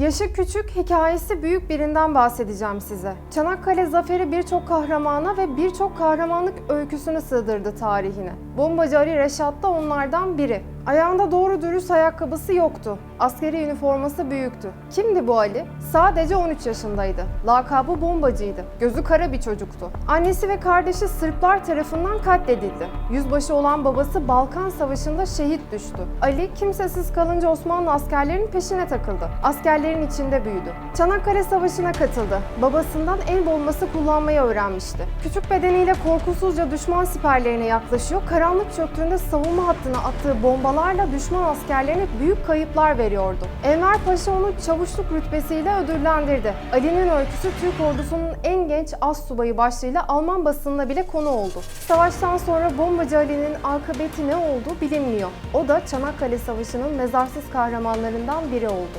Yaşı küçük, hikayesi büyük birinden bahsedeceğim size. Çanakkale Zaferi birçok kahramana ve birçok kahramanlık öyküsünü sığdırdı tarihine. Bombacı Ali Reşat da onlardan biri. Ayağında doğru dürüst ayakkabısı yoktu. Askeri üniforması büyüktü. Kimdi bu Ali? Sadece 13 yaşındaydı. Lakabı bombacıydı. Gözü kara bir çocuktu. Annesi ve kardeşi Sırplar tarafından katledildi. Yüzbaşı olan babası Balkan Savaşı'nda şehit düştü. Ali kimsesiz kalınca Osmanlı askerlerinin peşine takıldı. Askerlerin içinde büyüdü. Çanakkale Savaşı'na katıldı. Babasından el bombası kullanmayı öğrenmişti. Küçük bedeniyle korkusuzca düşman siperlerine yaklaşıyor. Karanlık çöktüğünde savunma hattına attığı bombalarla düşman askerlerine büyük kayıplar veriyordu. Enver Paşa onu çavuşluk rütbesiyle ödüllendirdi. Ali'nin öyküsü Türk ordusunun en genç az subayı başlığıyla Alman basınına bile konu oldu. Savaştan sonra bombacı Ali'nin akıbeti ne oldu bilinmiyor. O da Çanakkale Savaşı'nın mezarsız kahramanlarından biri oldu.